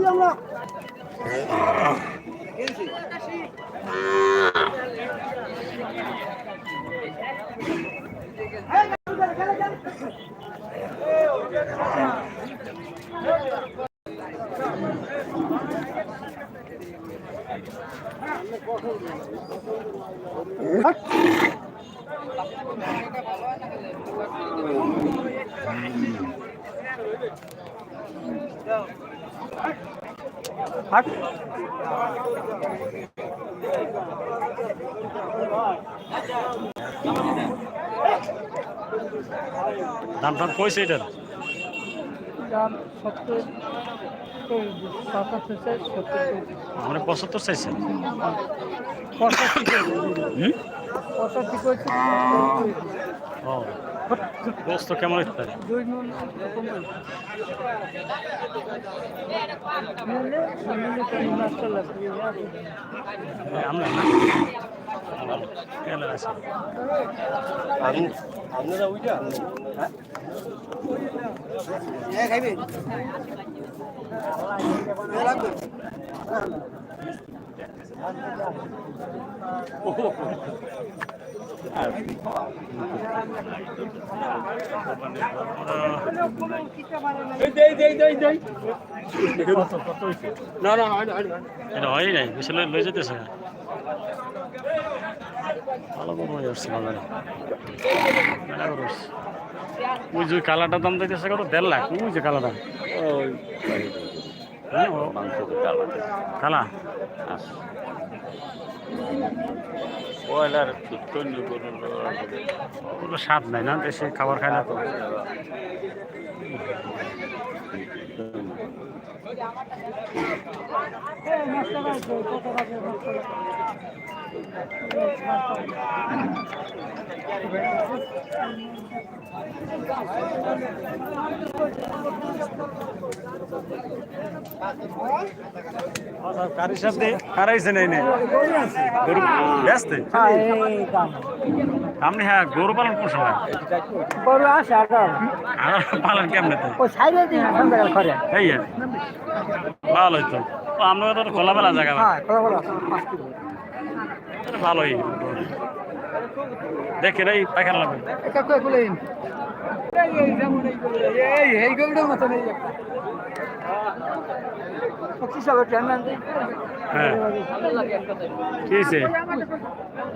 আছি আমরা Go. হাট। দাম টাম কইছে এটার দাম সত্তর আমরা পঁচাত্তর চাইছেন? পঁচাশি পঁচাশি ও। গোস্ত কেমন এই আমরা আপনারা ওইটা হ্যাঁ? না না হয় হয় এটা হয় নাই বেশি লই লই যেতেছে না ভালো হয়ে আসছে বাজারে মেলা ওই কালাটার দাম দিতেছে কত দেড় লাখ ওই যে কালাটা হ্যাঁ ও কালা? ব্রয়লার কন্য ওগুলো স্বাদ নাই না দেশে খাবার খায় না তো। কারি সাথে কারাইছে নাই নাই গরু ব্যস্ত? আপনি হ্যাঁ গরু পালন কোন সময়? গরু আসে আর পালন কেমনে তো? ও সাইডে দিন সন্ধ্যাকাল করে এই ভালো হইতো। আমরা তো খোলামেলা জায়গা। হ্যাঁ খোলা খোলা পাঁচ কিলো তাহলে ভালোই। দেখেন এই পায়খানা। লাগবে একা হ্যাঁ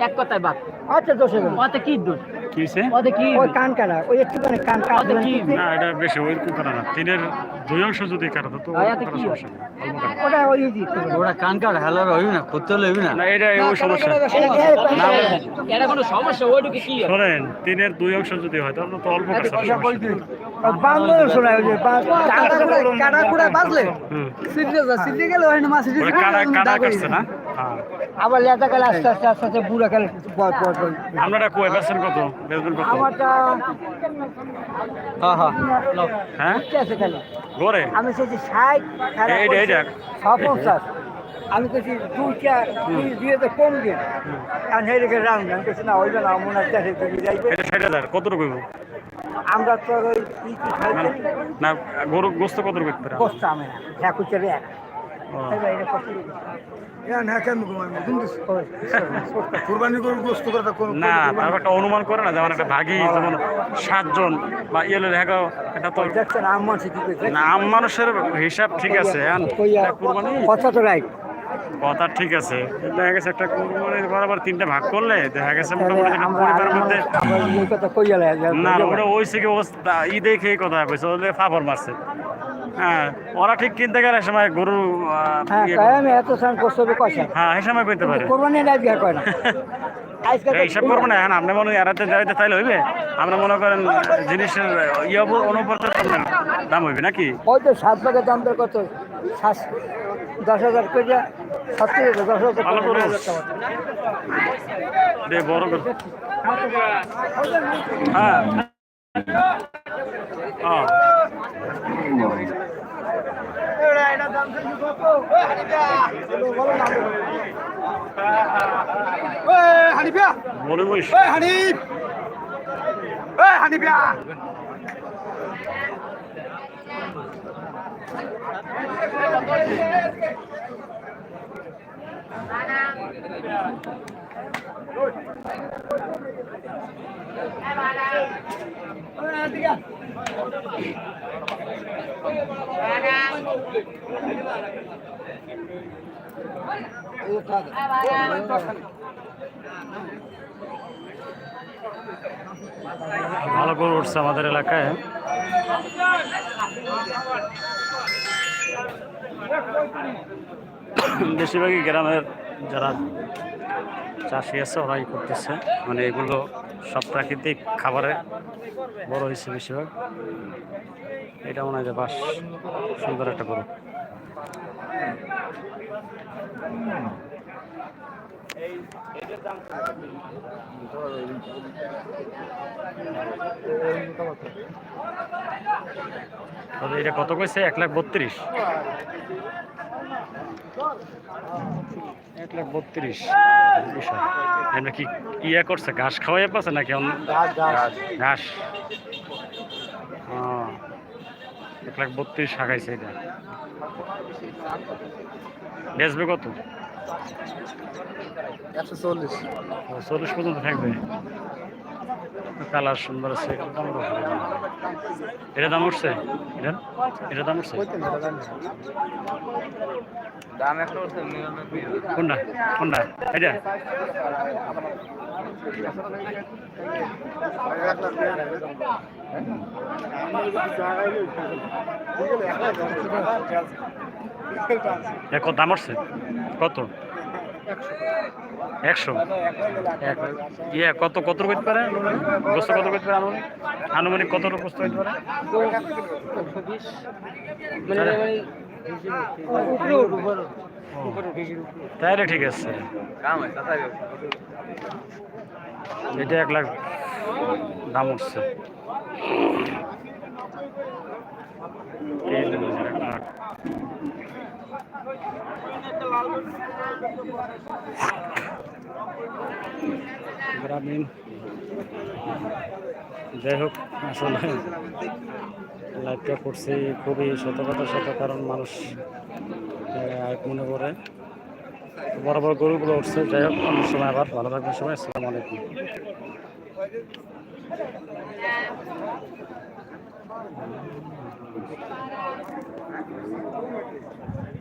এক কথায় বাদ। আচ্ছা দোষে হাজার কি দোষ? কি হয়েছে ওতে কি ওই কান কাটা ওই একটুখানি কান কাটা না এটা বেশি ওই কুকারা না তিনের দুই অংশ যদি কাটাতো তো আর এতে কাটার কি সমস্যা নেই, অল্প কাটা। ওটা ওই দিতে ওরা কান কাট হেলার হইবে না করতে হইবে না না এটা ওই সমস্যা না এটা কোনো সমস্যা ওইটুকু কি শোনেন তিনের দুই অংশ যদি হয় তাহলে তো অল্প কাটা বাংলা শোনায় ওই যে কাটা কুড়া বাজলে মাছ কাটা কাটা কাটছে না হ্যাঁ আবার লেদা কালে আস্তে আস্তে আস্তে আস্তে বুড়া কালে আপনারা কয় বেচছেন কত? বেচবেন কত? আমারটা হ্যাঁ হ্যাঁ হ্যাঁ? কি আছে খালি। গড়ে আমি চাইছি ষাট এইটা, এইটা। পঞ্চাশ আমি কেছি দুইটা দুই দিয়ে তো কম দিন। কারণ সেই রেখে রাউন্ড আমি কেছি না ওইটা না মনে হচ্ছে তুমি যাইবে। এটা ষাট হাজার কত রকম আমরা তো ওই কি কি খাইতে না গরু গোস্ত কত রকম বসতে আমি না হ্যাঁ কুচে রে না তারপর একটা অনুমান করে না যেমন একটা ভাগি যেমন সাতজন বা ইয়েলে দেখা এটা তো মানুষের হিসাব ঠিক আছে হ্যাঁ। কথা তো রাইট। কথা ঠিক আছে। দেখা গেছে একটা কুরবানির বরাবর তিনটা ভাগ করলে দেখা গেছে মোটামুটি একটা পরিবারের মধ্যে না ওটা ওই থেকে ই দেখে কথা কইছে ওদের ফাফর মারছে। হ্যাঁ ওরা ঠিক কিনতে গেলে সময় গরু হ্যাঁ ইয়ে। আমি এত সান কষ্ট হবে কয়সা হ্যাঁ এই সময় কইতে পারে। কোরবানি নাই বিয়া কয় না? আজকে হিসাব করব না এখন আপনি মনে হয় এড়াতে যাইতে তাইলে হইবে? আমরা মনে করেন জিনিসের ইয়ে অনুপাতে দাম হইবে নাকি? ওই তো সাত ভাগের দাম কত? সাত দশ হাজার করে সত্তর হাজার দশ হাজার বড় করে। হ্যাঁ। হ্যাঁ। হানিফিয়া হানিফ হানিফিয়া দিকে ভালো গরু উঠছে আমাদের এলাকায়। বেশিরভাগই গ্রামের যারা চাষি আছে, ওরাই করতেছে। মানে এগুলো সব প্রাকৃতিক খাবারে বড় হয়েছে বেশিরভাগ। এটা মনে হয় যে বাস সুন্দর একটা গরু। তবে এটা কত কইছে? এক লাখ বত্রিশ। এক লাখ বত্রিশ। বিষয়। এমনি কি ইয়ে করছে? ঘাস খাওয়াই পাচ্ছে নাকি ঘাস ও, এক লাখ বত্রিশ হাঁকাইছে এটা। বেচবে কত? একশো চল্লিশ। চল্লিশ পর্যন্ত থাকবে। কালার সুন্দর আছে? এটা দাম উঠছে? এটা এটা দাম উঠছে? দাম একটা কোনটা? কোনটা? এটা কত দাম উঠছে। কত? একশো। এক। ইয়ে কত কত করতে পারে গোস্ত কত করতে পারে আনুমানিক? আনুমানিক কত গোস্ত করতে পারে? তাহলে ঠিক আছে। এটা এক লাখ দাম উঠছে। এক লাখ। গ্রামীণ। যাই হোক, আসলে লাইভটা করছি খুবই সতর্কতার সাথে, কারণ মানুষ মনে করে। বড় বড় গরুগুলো উঠছে। যাই হোক, অন্য সময় আবার। ভালো থাকবেন সবাই। আসসালামু আলাইকুম।